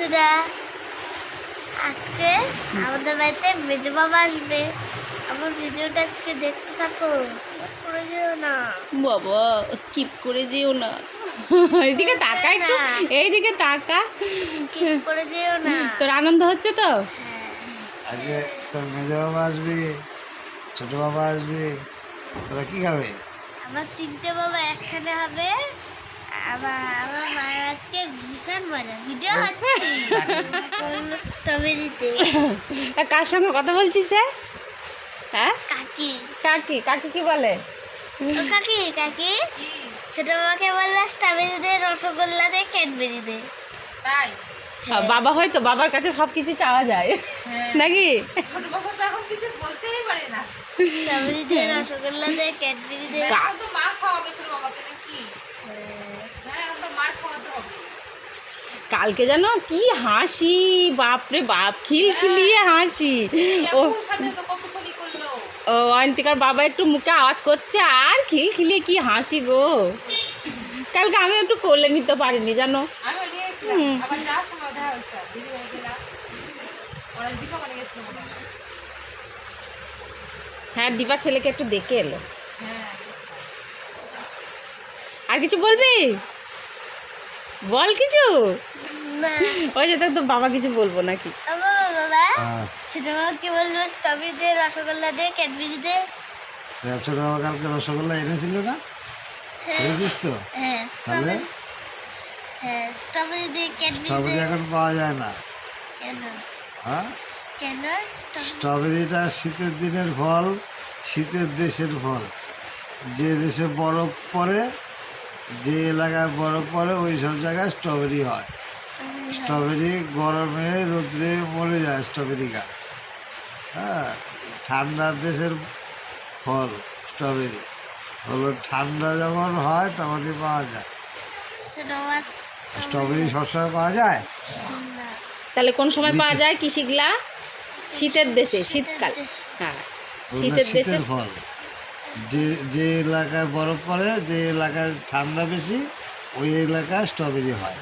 বন্ধুরা আজকে আমাদের বাড়িতে মেজো বাবা আসবে। আমার ভিডিওটা আজকে দেখতে থাকো করে যেও না। বাবা স্কিপ করে যেও না। এইদিকে তাকা একটু এইদিকে তাকা। স্কিপ করে যেও না। তোর আনন্দ হচ্ছে তো? হ্যাঁ। আজকে তোর মেজো বাবা আসবে ছোট বাবা আসবে ওরা কি খাবে? আমার তিনটে বাবা একখানে হবে। আবার আমার মায়ের আজকে ভীষণ মজা। ভিডিও হচ্ছে। স্ট্রবেরিতে। তা কার সঙ্গে কথা বলছিস রে? হ্যাঁ? কাকি। কাকি কাকি কি বলে? ও কাকি কাকি। ছোট বাবাকে বলল স্ট্রবেরি দে রসগোল্লা দে ক্যাডবেরি দে। আহ, বাবা হয়তো বাবার কাছে সব কিছু চাওয়া যায়। নাকি? স্ট্রবেরি দে রসগোল্লা দে ক্যাডবেরি দে। কালকে যেন কি হাসি বাপরে বাপ খিলখিলিয়ে হাসি। ও ও অয়ন্তিকার বাবা একটু মুখে আওয়াজ করছে আর খিলখিলিয়ে কি হাসি গো। কালকে আমি একটু কোলে নিতে পারিনি জানো। হ্যাঁ দীপা ছেলেকে একটু দেখে এলো। আর কিছু বলবি? বল কিছু। ওই যে তো বাবা কিছু বলব নাকি? ও বাবা বাবা হ্যাঁ বলল স্ট্রবেরি দে রসগোল্লা দে ক্যাডবেরি দে। তা ছোট বাবা কালকে রসগোল্লা এনেছিল না? খেয়েছিস তো? হ্যাঁ স্ট্রবেরি হ্যাঁ দে ক্যাডবেরি স্ট্রবেরি এখন পাওয়া যায় না। কেন? হ্যাঁ? কেন স্ট্রবেরিটা শীতের দিনের ফল শীতের দেশের ফল। যে দেশে বরফ পড়ে যে এলাকায় বরফ পড়ে ওই সব জায়গায় স্ট্রবেরি হয়। স্ট্রবেরি গরমে রোদ্রে মরে যায় স্ট্রবেরি গাছ। হ্যাঁ ঠান্ডার দেশের ফল স্ট্রবেরি। হলো ঠান্ডা যখন হয় তখনই পাওয়া যায়। স্ট্রবেরি সবসময় পাওয়া যায়? তাহলে কোন সময় পাওয়া যায় কি শিখলা শীতের দেশে শীতকাল। হ্যাঁ শীতের দেশে শীতের ফল। যে যে এলাকায় বরফ পড়ে যে এলাকায় ঠান্ডা বেশি ওই এলাকায় স্ট্রবেরি হয়।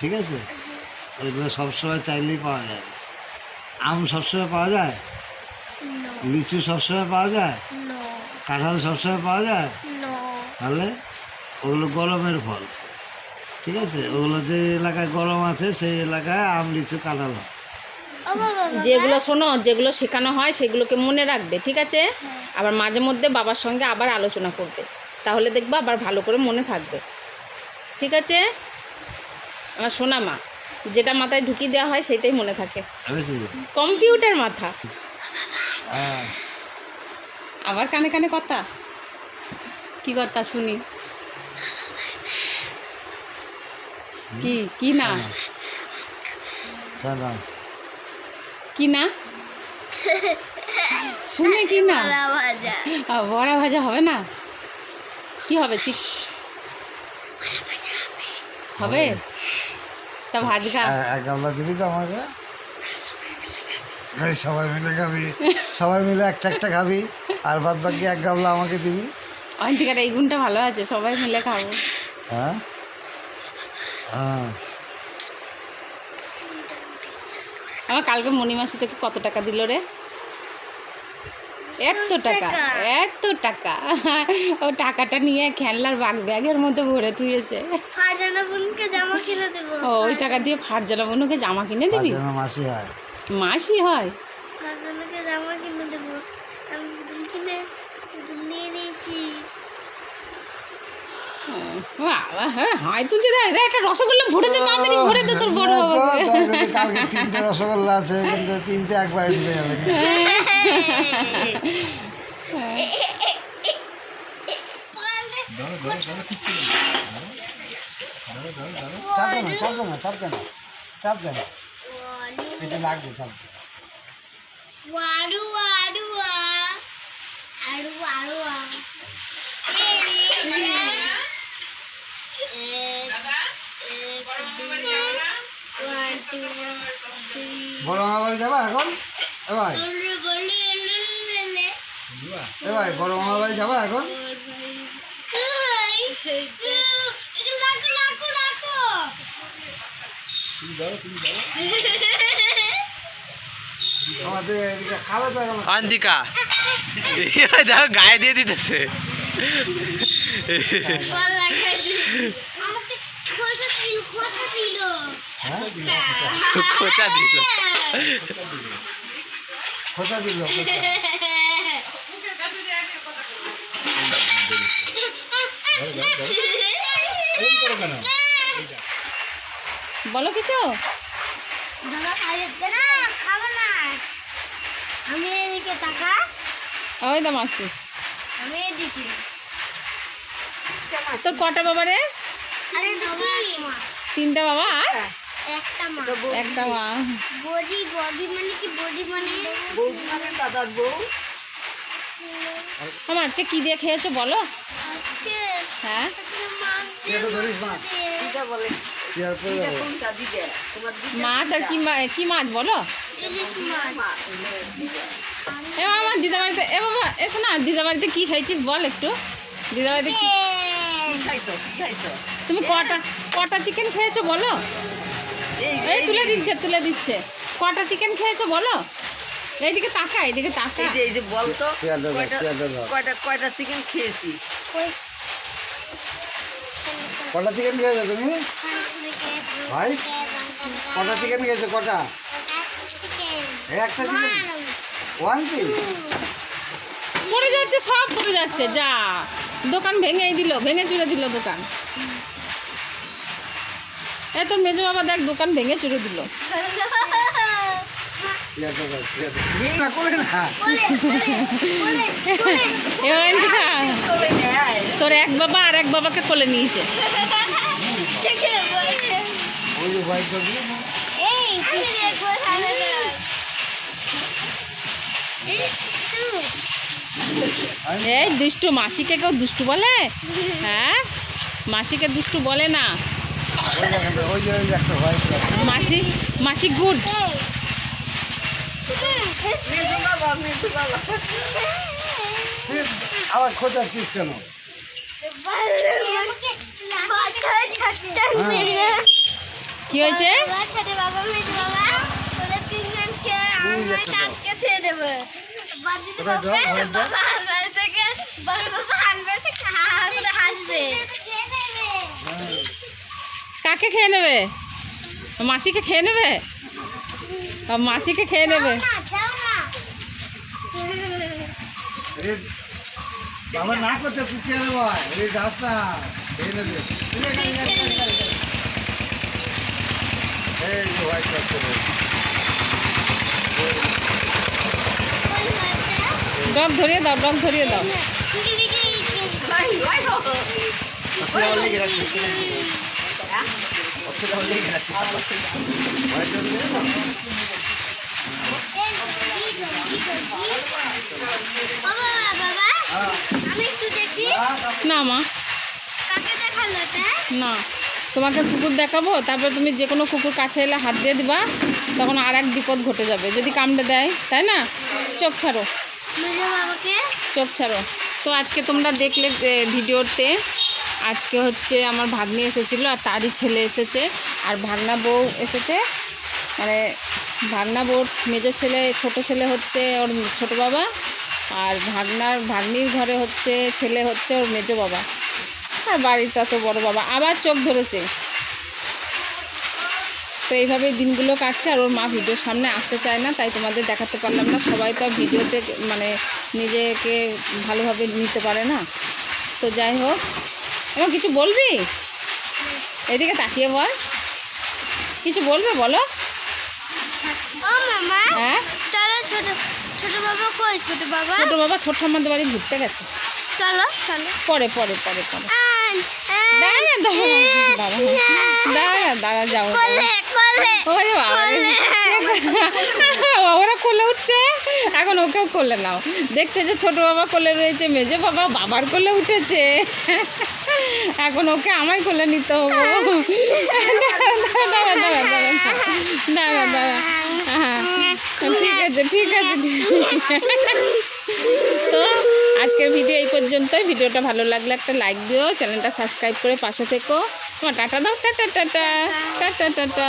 ঠিক আছে? ওইগুলো সবসময় চাইলেই পাওয়া যায়। আম সবসময় পাওয়া যায়? লিচু সবসময় পাওয়া যায়? নো। কাঁঠাল সবসময় পাওয়া যায়? তাহলে ওগুলো গরমের ফল। ঠিক আছে? ওগুলো যে এলাকায় গরম আছে সেই এলাকায় আম লিচু কাঁঠাল হয়। যেগুলো শোনো যেগুলো শেখানো হয় সেগুলোকে মনে রাখবে ঠিক আছে? আবার মাঝে মধ্যে বাবার সঙ্গে আবার আলোচনা করবে। তাহলে দেখবা আবার ভালো করে মনে থাকবে। ঠিক আছে? আমার শোনা মা যেটা মাথায় ঢুকিয়ে দেওয়া হয় সেটাই মনে থাকে। কম্পিউটার মাথা। হ্যাঁ। আবার কানে কানে কথা? কি কথা শুনি? কি কি না? কি না? শুনে কি না? বড়া ভাজা। হবে না? কি হবে? চিক হবে। তা ভাজগা এ- এক গামলা দিবি তো আমাকে? সবাই মিলে খাবি। সবাই মিলে একটা একটা খাবি। আর বাদ বাকি এক গামলা আমাকে দিবি। অন্তিকার এই গুণটা ভালো আছে সবাই মিলে খাব। হ্যাঁ? হ্যাঁ। আমার কালকে মণিমাসি তোকে কত টাকা দিল রে? এত টাকা এত টাকা। ও টাকাটা নিয়ে খেলনার বাগ ব্যাগের মধ্যে ভরে জামা কিনে দেবো। ও ওই টাকা দিয়ে ফারজানা বোনকে জামা কিনে দিবি? মাসি হয়। মাসি হয়? ফারজানাকে জামা কিনে দেবো। আমি পুতুল কিনে পুতুল নিয়ে নিয়েছি। বাবা, হ্যাঁ হয় তুলছে একটা রসগোল্লা ভরে দে তাড়াতাড়ি ভরে দে তোর বড় তো, বাবাকে কালকে তিনটে রসগোল্লা আছে কিন্তু তিনটে একবার ঢুকে যাবে। চাপবে না চাপবে না চাপবে না চাপবে না এটা লাগবে চাপবে আড়ু আড়ু আড়ু আড়ু বড় মামা বাড়ি যাবা এখন? এ ভাই। এ ভাই বড় মামা বাড়ি যাবা এখন আমাদের এদিকে খাবে তো এখন অন্তিকা। দেখো গায়ে দিয়ে দিতেছে। বল লাগাই দিল। আমাকে খোঁজা দিল খোঁজা দিল। খোঁচা দিল। খোঁচা দিল খোঁচা। বলো কিছু? আমি এদিকে টাকা। ওই দাম আসি আমি এদিকে। তোর কটা বাবা রে? তিনটা বাবা? আর? একটা মা। একটা মা। বডি বডি মানে কি বডি মানে? আমার আজকে কি দিয়ে খেয়েছো বলো? আজকে হ্যাঁ? মাছ আর কি কি মাছ বলো? এ বাবা, দিদা বাড়িতে এ বাবা এসো না দিদা বাড়িতে কি খাইছিস বল একটু। দিদা বাড়িতে কি তুমি কটা কটা চিকেন খেয়েছো বলো? এই তুলে দিচ্ছে তুলে দিচ্ছে। কটা চিকেন খেয়েছো বলো? এইদিকে তাকা এইদিকে তাকা। এই যে এই যে বলতো চেয়ারটা ধর কয়টা চিকেন খেয়েছি? কটা চিকেন খেয়েছো তুমি? ভাই কটা চিকেন খেয়েছো কটা? একটা চিকেন ওয়ান পিস পড়ে যাচ্ছে সব পড়ে যাচ্ছে যা। দোকান ভেঙেই দিল ভেঙে চুরে দিল দোকান। এ তোর মেজো বাবা দেখ দোকান ভেঙে চুরে দিল। তোর এক বাবা আর এক বাবাকে কোলে নিয়েছে। ওই যে হোয়াইট ডগ এই তুই দেখো। সামনে এই দুষ্টু মাসিকে কেউ দুষ্টু বলে? হ্যাঁ? মাসিকে দুষ্টু বলে না। ওই দেখেন ওই যে ওই যে একটা হোয়াইট ডগ মাসি মাসি গুড আবার খোঁজাচ্ছিস কেন? কি হয়েছে? আমার দেবে। হয় কাকে খেয়ে নেবে? মাসিকে খেয়ে নেবে? মাসিকে খেয়ে নেবে? না যাও না বাবা না করতে তুই বয় এই না খেয়ে নেবে। এই হোয়াইট ডগ ধরিয়ে দাও ডগ ধরিয়ে দাও। না মা। না। তোমাকে কুকুর দেখাবো তারপরে তুমি যে কোনো কুকুর কাছে এলে হাত দিয়ে দিবা তখন আর এক বিপদ ঘটে যাবে। যদি কামড়ে দেয় তাই না? চোখ ছাড়ো। চোখ ছাড়ো। তো আজকে তোমরা দেখলে ভিডিওতে আজকে হচ্ছে আমার ভাগ্নি এসেছিল আর তারই ছেলে এসেছে। আর ভাগনা বউ এসেছে। মানে ভাগনা বউর মেজো ছেলে ছোট ছেলে হচ্ছে ওর ছোট বাবা। আর ভাগনার ভাগ্নির ঘরে হচ্ছে ছেলে হচ্ছে ওর মেজো বাবা। আর বাড়িটা তো বড় বাবা। আবার চোখ ধরেছে। তো এইভাবে দিনগুলো কাটছে আর ওর মা ভিডিওর সামনে আসতে চায় না তাই তোমাদের দেখাতে পারলাম না। সবাই তো ভিডিওতে মানে নিজেকে ভালোভাবে নিতে পারে না। তো যাই হোক আমার কিছু বলবি? এদিকে তাকিয়ে বল। কিছু বলবে বলো? হ্যাঁ? ছোট ছোট বাবা কই? ছোট বাবা? ছোটো বাবা ছোট আমাদের বাড়ি ঘুরতে গেছে। চলো চলো। পরে পরে পরে পরে। দাঁড়া দাঁড়া দাঁড়া দাঁড়া যাও ওরে কোলে। উঠছে? এখন ওকেও কোলে নাও। দেখছে যে ছোট বাবা কোলে রয়েছে মেজে বাবা বাবার কোলে উঠেছে। এখন ওকে আমায় কোলে নিতে হবে। দাঁড়া দাঁড়া দাঁড়া দাঁড়া দাঁড়া। দাঁড়া হ্যাঁ ঠিক আছে ঠিক আছে ঠিক আছে। তো আজকের ভিডিও এই পর্যন্তই। ভিডিওটা ভালো লাগলে একটা লাইক দিও, চ্যানেলটা সাবস্ক্রাইব করে পাশে থেকো। তোমার টাটা দাও, টাটা টাটা। Tata tata.